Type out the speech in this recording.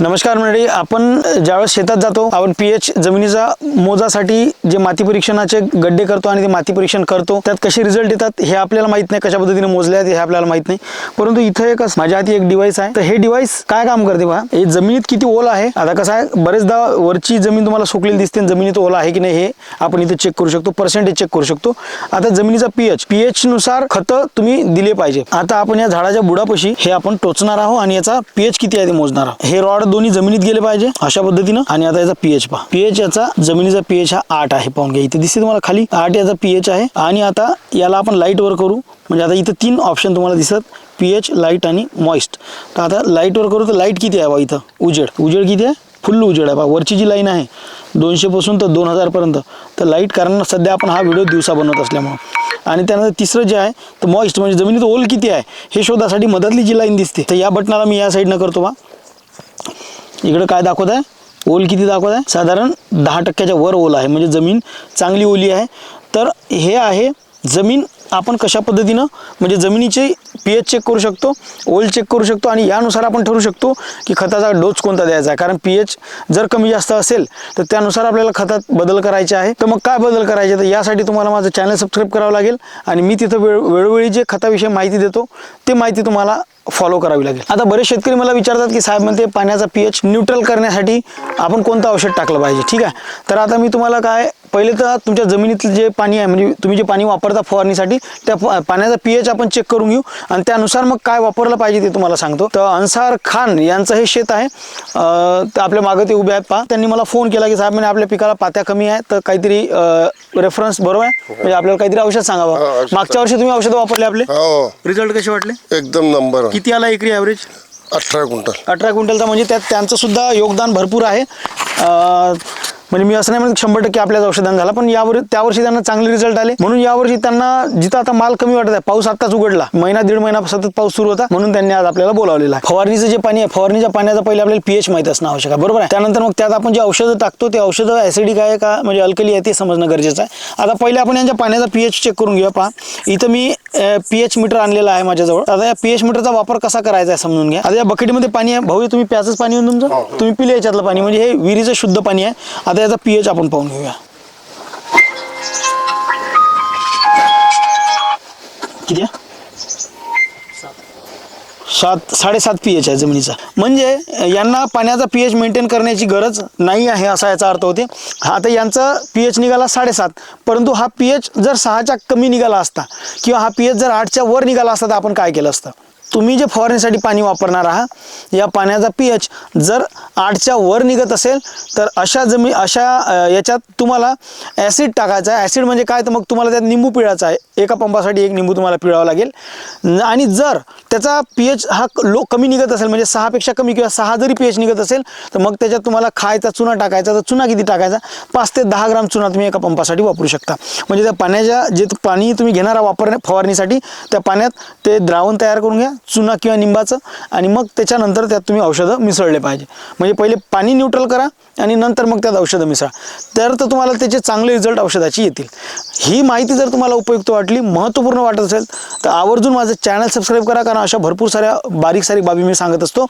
नमस्कार मंडळी आपण ज्यावेळेस शेतात जातो आपण पीएच जमिनीचा मोजासाठी जे माती परीक्षणाचे गड्डे करतो आणि ते माती परीक्षण करतो त्यात कसे रिझल्ट येतात हे आपल्याला माहीत नाही कशा पद्धतीने मोजले आहेत हे आपल्याला माहीत नाही. परंतु इथं एक माझ्या हाती एक डिव्हाइस आहे. तर हे डिव्हाइस काय काम करते पहा हे जमिनीत किती ओल आहे? आता कसं आहे बरेचदा वरची जमीन तुम्हाला सुकलेली दिसते आणि जमिनीत ओला आहे की नाही हे आपण इथे चेक करू शकतो पर्सेंटेज चेक करू शकतो. आता जमिनीचा पीएच पीएच नुसार खतं तुम्ही दिले पाहिजे. आता आपण या झाडाच्या बुडापाशी हे आपण टोचणार आहोत आणि याचा पीएच किती आहे ते मोजणार आहोत. हे रॉड दोन्ही जमिनीत गेले पाहिजे अशा पद्धतीनं. आणि आता याचा पीएच पहा. पीएच याचा जमिनीचा पीएच हा आठ आहे. पाहून घ्या. इथे दिसते तुम्हाला खाली. आठ याचा पीएच आहे. आणि आता याला आपण लाइट वर करू. म्हणजे आता इथं तीन ऑप्शन तुम्हाला दिसत पीएच लाइट आणि मॉइस्ट तर आता लाइट वर करू तर लाइट किती आहे बा इथं? उजेड. उजेड किती आहे? फुल्ल उजेड आहे बा. वरची जी लाईन आहे दोनशे पासून तर दोन हजार पर्यंत. तर लाइट कारण सध्या आपण हा व्हिडिओ दिवसा बनवत असल्यामुळं. आणि त्यानंतर तिसरं जे आहे तर मॉइस्ट म्हणजे जमिनीत ओल किती आहे हे शोधासाठी मधातली जी लाईन दिसते तर या बटनाला मी या साईडनं करतो बा. इकडं काय दाखवत आहे? ओल किती दाखवत आहे? साधारण दहा टक्क्याच्या वर ओल आहे. म्हणजे जमीन चांगली ओली आहे. तर हे आहे जमीन आपण कशा पद्धतीनं म्हणजे जमिनीचे पी एच चेक करू शकतो ओल चेक करू शकतो आणि यानुसार आपण ठरू शकतो की खताचा डोस कोणता द्यायचा आहे. कारण पी एच जर कमी जास्त असेल तर त्यानुसार आपल्याला खतात बदल करायचे आहे तर मग काय बदल करायचे तर यासाठी तुम्हाला माझं चॅनल सबस्क्राईब करावं लागेल आणि मी तिथं वेळ वेळोवेळी जे खताविषयी माहिती देतो ते माहिती तुम्हाला फॉलो करावी लागेल. आता बरेच शेतकरी मला विचारतात की साहेब म्हणते पाण्याचा पीएच न्यूट्रल करण्यासाठी आपण कोणतं औषध टाकलं पाहिजे? ठीक आहे? तर आता मी तुम्हाला काय पहिले तर तुमच्या जमिनीतलं जे पाणी आहे म्हणजे तुम्ही जे पाणी वापरता फवारणीसाठी त्या प- पाण्याचा पीएच आपण चेक करून घेऊ. आणि त्यानुसार मग काय वापरलं पाहिजे ते तुम्हाला सांगतो. तर अन्सार खान यांचं हे शेत आहे. अं, तर आपल्या मागं ते उभे आहेत. पहा. त्यांनी मला फोन केला की साहेब म्हणे आपल्या पिकाला पात्या कमी आहे तर काहीतरी रेफरन्स बरोबर आहे? म्हणजे आपल्याला काहीतरी औषध हा, सांगावं औषध. मागच्या वर्षी तुम्ही औषधं वापरले आपले? हो. रिझल्ट कसे वाटले? एकदम नंबर. किती आला एकरी ॲव्हरेज अठरा क्विंटल. अठरा क्विंटलचा म्हणजे त्यात त्यांचं सुद्धा योगदान भरपूर आहे. अं, म्हणजे मी असं नाही म्हणत शंभर टक्के आपल्याच औषधान झाला पण यावर त्यावर्षी त्यांना चांगले रिझल्ट आले. म्हणून यावर्षी त्यांना जिथं आता माल कमी वाटत आहे पाऊस आताच उघडला. महिना दीड महिना सतत पाऊस सुरू होता म्हणून त्यांनी आज आपल्याला बोलावलेला आहे. फवारणीचं जे पाणी आहे फवारणीच्या पाण्याचा पहिले आपल्याला पीएच माहिती असणं आवश्यक आहे बरोबर आहे? त्यानंतर मग त्यात आपण जे औषधं टाकतो ते औषधं ऍसिडिक आहे का म्हणजे अल्कली आहे ते समजणं गरजेचं आहे. आता पहिले आपण यांच्या पाण्याचा पीएच चेक करून घेऊया पहा. इथं मी पीएच मीटर आणलेला आहे माझ्याजवळ. आता या पीएच मीटरचा वापर कसा करायचा आहे समजून घ्या. आता या बकेटमध्ये पाणी आहे. भाऊ हे तुम्ही प्याचंच पाणी आहे तुमचं? तुम्ही पिले याच्यातलं पाणी. म्हणजे हे विहिरीचं शुद्ध पाणी आहे. आता याचा पीएच आपण पाहून घेऊया. किती सात साडेसात पी एच आहे जमिनीचा. म्हणजे यांना पाण्याचा पी एच मेंटेन करण्याची गरज नाही आहे असा याचा अर्थ होते. हा आता यांचा पी एच निघाला साडेसात परंतु हा पी एच जर सहाच्या कमी निघाला असता किंवा हा पी एच जर आठच्या वर निघाला असता तर आपण काय केलं असतं? तुम्ही जे फवारणीसाठी पाणी वापरणार आहात या पाण्याचा पी एच जर आठच्या वर निघत असेल तर अशा जमी अशा याच्यात तुम्हाला ॲसिड टाकायचा आहे. ॲसिड म्हणजे काय? तर मग तुम्हाला त्यात निंबू पिळायचा आहे. एका पंपासाठी एक निंबू तुम्हाला पिळावा लागेल. आणि जर त्याचा पी एच हा क- लो कमी निघत असेल म्हणजे सहापेक्षा कमी किंवा सहा जरी पी एच निघत असेल तर मग त्याच्यात तुम्हाला खायचा चुना टाकायचा तर चुना किती टाकायचा? पाच ते दहा ग्राम चुना तुम्ही एका पंपासाठी वापरू शकता. म्हणजे त्या पाण्याच्या जे पाणी तुम्ही घेणारा वापर फवारणीसाठी त्या पाण्यात ते द्रावण तयार करून घ्या. चुना किंवा निंबाचं आणि मग त्याच्यानंतर त्यात तुम्ही औषधं मिसळले पाहिजे. म्हणजे पहिले पाणी न्यूट्रल करा आणि नंतर मग त्यात औषधं मिसळा. तर तर तुम्हाला त्याचे चांगले रिझल्ट औषधाची येतील. ही माहिती जर तुम्हाला उपयुक्त वाटली महत्त्वपूर्ण वाटत असेल तर आवर्जून माझं चॅनल सबस्क्राईब करा कारण अशा भरपूर साऱ्या बारीक सारीक बाबी मी सांगत असतो.